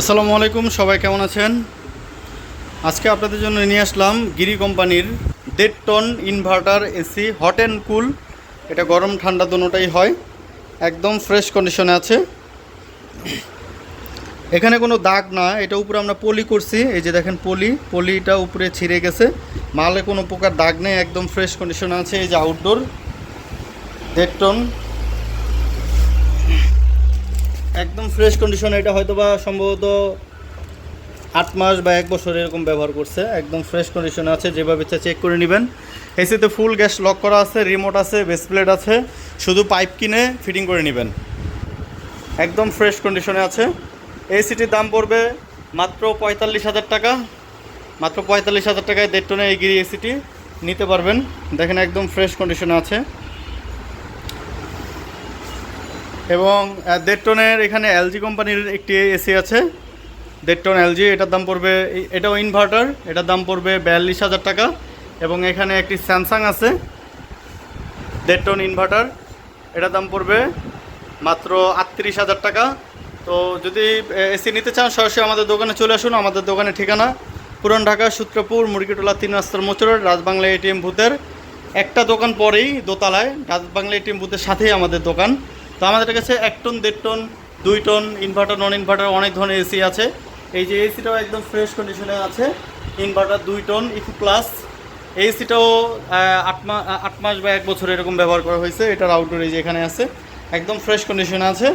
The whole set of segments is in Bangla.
আসসালামু আলাইকুম, সবাই কেমন আছেন? আজকে আপনাদের জন্য নিয়ে আসলাম গিরি কোম্পানির দেড় ton inverter AC hot and cool এটা গরম, ঠান্ডা দুটোটাই হয়। একদম ফ্রেশ কন্ডিশনে আছে। এখানে কোনো দাগ না, এটা উপরে আমরা পলি করছি। এই যে দেখেন পলি, পলিটা উপরে ছিঁড়ে গেছে। মালে কোনো প্রকার দাগ নেই, একদম ফ্রেশ কন্ডিশনে আছে। এই যে আউটডোর দেড় টন। একদম ফ্রেশ কন্ডিশনে এটা হয়তো বা সম্ভবত আট মাস বা এক বছর এরকম ব্যবহার করছে। একদম ফ্রেশ কন্ডিশনে আছে, যেভাবে ইচ্ছা চেক করে নেবেন। এসিতে ফুল গ্যাস লক করা আছে রিমোট আছে বেস প্লেট আছে, শুধু পাইপ কিনে ফিটিং করে নেবেন। একদম ফ্রেশ কন্ডিশনে আছে। এসিটির দাম পড়বে মাত্র পঁয়তাল্লিশ হাজার টাকা। মাত্র পঁয়তাল্লিশ হাজার টাকায় দেড় টনের এগিয়ে এসিটি নিতে পারবেন। দেখেন একদম ফ্রেশ কন্ডিশনে আছে। এবং দেড় টনের এখানে এলজি কোম্পানির একটি এসি আছে। দেড় টন এলজি এটার দাম পড়বে, এটাও ইনভার্টার এটার দাম পড়বে বিয়াল্লিশ হাজার টাকা। এবং এখানে একটি স্যামসাং আছে দেড় টন ইনভার্টার এটার দাম পড়বে মাত্র আটত্রিশ হাজার টাকা। তো যদি এসি নিতে চান, সরাসরি আমাদের দোকানে চলে আসুন, আমাদের দোকানের ঠিকানা পুরান ঢাকা, সূত্রপুর মুরগিটোলা তিন রাস্তার মোচরের রাজবাংলা এটিএম ভূতের একটা দোকান পরেই দোতলায়, রাজবাংলা এটিএম ভূতের সাথেই আমাদের দোকান। তো আমাদের কাছে এক টন, দেড় টন, দুই টন ইনভার্টার নন ইনভার্টার অনেক ধরনের এসি আছে। এই যে এসিটাও একদম ফ্রেশ কন্ডিশনে আছে। ইনভার্টার দুই টন ইকু প্লাস এই এসিটাও আট মাস আট মাস বা এক বছর এরকম ব্যবহার করা হয়েছে। এটার আউটডোর এই যে এখানে আছে, একদম ফ্রেশ কন্ডিশনে আছে।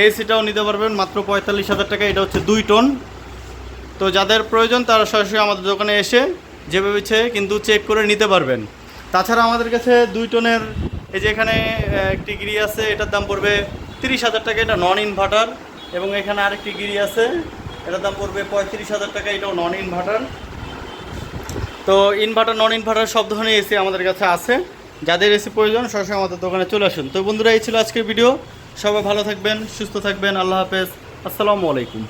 এই এসিটাও নিতে পারবেন মাত্র পঁয়তাল্লিশ হাজার টাকা, এটা হচ্ছে দুই টন। তো যাদের প্রয়োজন তারা সরাসরি আমাদের দোকানে এসে যেভাবে কিন্তু চেক করে নিতে পারবেন। তাছাড়া আমাদের কাছে দুই টনের এই যে এখানে একটি গিরি আছে, এটার দাম পড়বে তিরিশ হাজার টাকা, এটা নন ইনভার্টার এবং এখানে আরেকটি গিরি আছে, এটার দাম পড়বে পঁয়ত্রিশ হাজার টাকা, এটাও নন ইনভার্টার তো ইনভার্টার নন ইনভার্টার সব ধরনের এসি আমাদের কাছে আছে। যাদের এসি প্রয়োজন, সরাসরি আমাদের দোকানে চলে আসুন। তো বন্ধুরা, এই ছিল আজকের ভিডিও সবাই ভালো থাকবেন, সুস্থ থাকবেন। আল্লাহ হাফেজ। আসসালামু আলাইকুম।